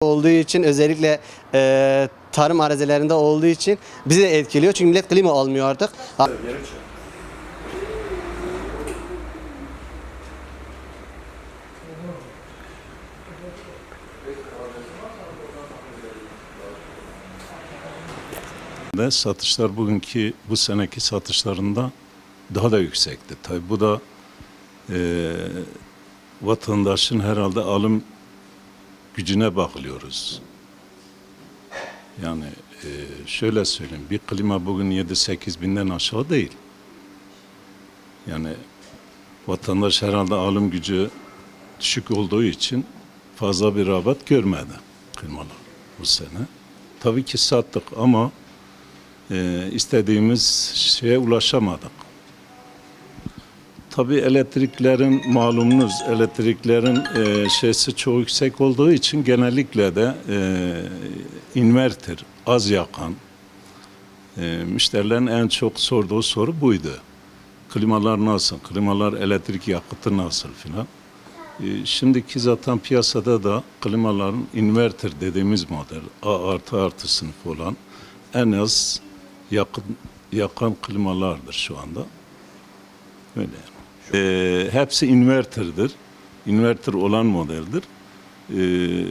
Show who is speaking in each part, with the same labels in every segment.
Speaker 1: Olduğu için özellikle e, tarım arazilerinde olduğu için bizi etkiliyor. Çünkü millet klima almıyor artık.
Speaker 2: Ve satışlar bugünkü bu seneki satışlarında daha da yüksekti. Tabii bu da eee, vatandaşın herhalde alım gücüne bakılıyoruz. Yani eee, şöyle söyleyeyim, bir klima bugün 7-8 binden aşağı değil. Yani vatandaş herhalde alım gücü düşük olduğu için fazla bir rağbet görmedi klimalar bu sene. Tabii ki sattık ama e, istediğimiz şeye ulaşamadık. Tabii elektriklerin malumunuz elektriklerin e, şeysi çok yüksek olduğu için genellikle de e, inverter az yakan e, müşterilerin en çok sorduğu soru buydu. Klimalar nasıl? Klimalar elektrik yakıtı nasıl filan. E, Şimdiki zaten piyasada da klimaların inverter dediğimiz model A artı artı sınıf olan en az yakın, yakan klimalardır şu anda. Öyle. Ee, hepsi inverter'dir. Inverter olan modeldir. Ee,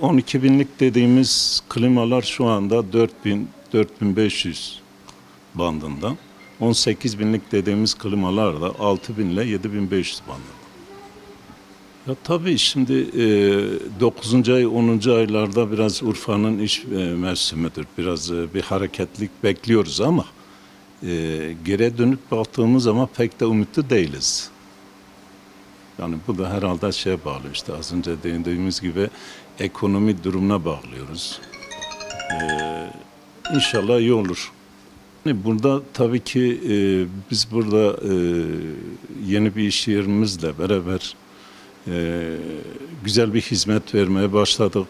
Speaker 2: 12 binlik dediğimiz klimalar şu anda 4000 4500 bandında. 18 binlik dediğimiz klimalar da 6000 ile 7500 bandında. Ya tabii şimdi e, 9. ay 10. aylarda biraz Urfa'nın iş e, mevsimidir. Biraz e, bir hareketlik bekliyoruz ama e, geriye dönüp baktığımız zaman pek de umutlu değiliz. Yani bu da herhalde şeye bağlı işte az önce değindiğimiz gibi ekonomi durumuna bağlıyoruz. Ee, inşallah iyi olur. Yani Burada tabii ki e, biz burada e, yeni bir iş yerimizle beraber e, güzel bir hizmet vermeye başladık.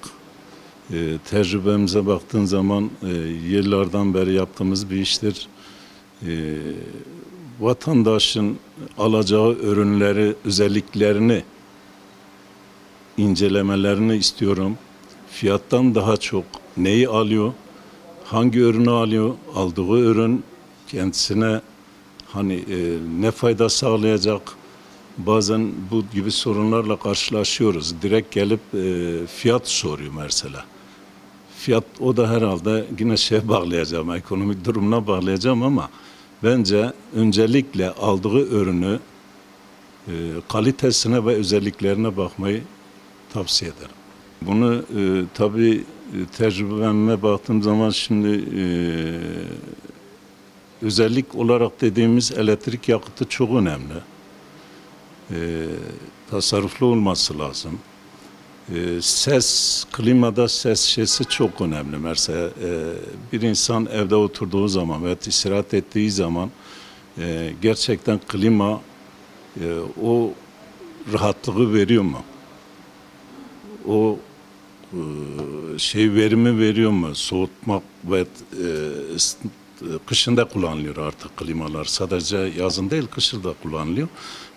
Speaker 2: E, tecrübemize baktığın zaman e, yıllardan beri yaptığımız bir iştir. E, vatandaşın alacağı ürünleri, özelliklerini incelemelerini istiyorum. Fiyattan daha çok neyi alıyor, hangi ürünü alıyor, aldığı ürün kendisine hani e, ne fayda sağlayacak. Bazen bu gibi sorunlarla karşılaşıyoruz. Direkt gelip e, fiyat soruyor mesela. Fiyat o da herhalde yine şeye bağlayacağım, ekonomik durumuna bağlayacağım ama bence öncelikle aldığı ürünü e, kalitesine ve özelliklerine bakmayı tavsiye ederim. Bunu e, tabii e, tecrübeme baktığım zaman şimdi e, özellik olarak dediğimiz elektrik yakıtı çok önemli. E, tasarruflu olması lazım. E, ses, klimada ses şeysi çok önemli. Mesela e, bir insan evde oturduğu zaman veya istirahat ettiği zaman e, gerçekten klima e, o rahatlığı veriyor mu? O e, şey verimi veriyor mu? Soğutmak ve e, kışında kullanılıyor artık klimalar. Sadece yazın değil kışın da kullanılıyor.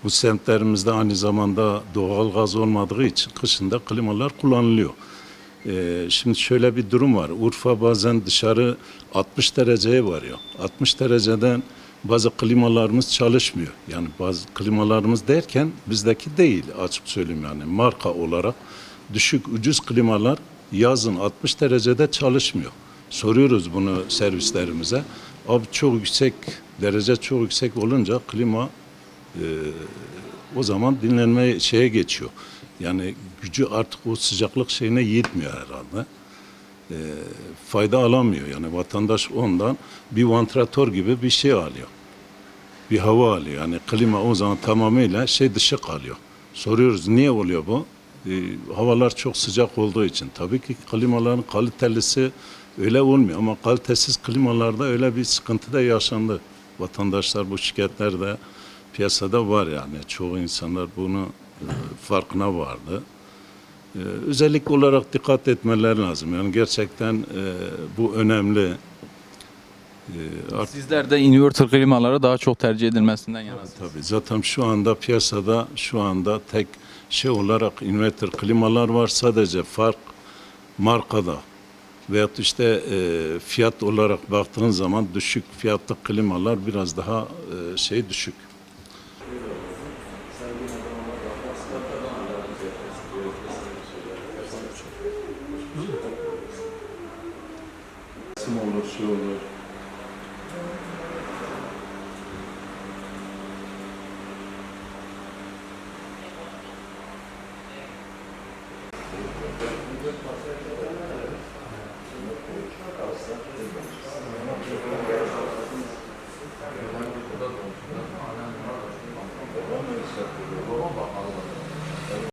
Speaker 2: Bu semtlerimizde aynı zamanda doğal gaz olmadığı için kışında klimalar kullanılıyor. E, şimdi şöyle bir durum var. Urfa bazen dışarı 60 dereceye varıyor. 60 dereceden bazı klimalarımız çalışmıyor. Yani bazı klimalarımız derken bizdeki değil açık söyleyeyim yani marka olarak düşük ucuz klimalar yazın 60 derecede çalışmıyor. Soruyoruz bunu servislerimize. Abi çok yüksek derece çok yüksek olunca klima e, o zaman dinlenme şeye geçiyor. Yani gücü artık o sıcaklık şeyine yetmiyor herhalde. E, fayda alamıyor. Yani vatandaş ondan bir vantilatör gibi bir şey alıyor. Bir hava alıyor. Yani klima o zaman tamamıyla şey dışı kalıyor. Soruyoruz niye oluyor bu? E, havalar çok sıcak olduğu için. Tabii ki klimaların kalitelisi öyle olmuyor ama kalitesiz klimalarda öyle bir sıkıntı da yaşandı. Vatandaşlar bu şikayetlerde piyasada var yani. Çoğu insanlar bunu e, farkına vardı. E, özellik olarak dikkat etmeleri lazım. Yani gerçekten e, bu önemli. E,
Speaker 3: Sizler de inverter klimalara daha çok tercih edilmesinden yanasınız.
Speaker 2: Tabii zaten şu anda piyasada şu anda tek şey olarak inverter klimalar var. Sadece fark markada veyahut işte e, fiyat olarak baktığın zaman düşük fiyatlı klimalar biraz daha e, şey düşük.
Speaker 4: Resim olur, şey olur.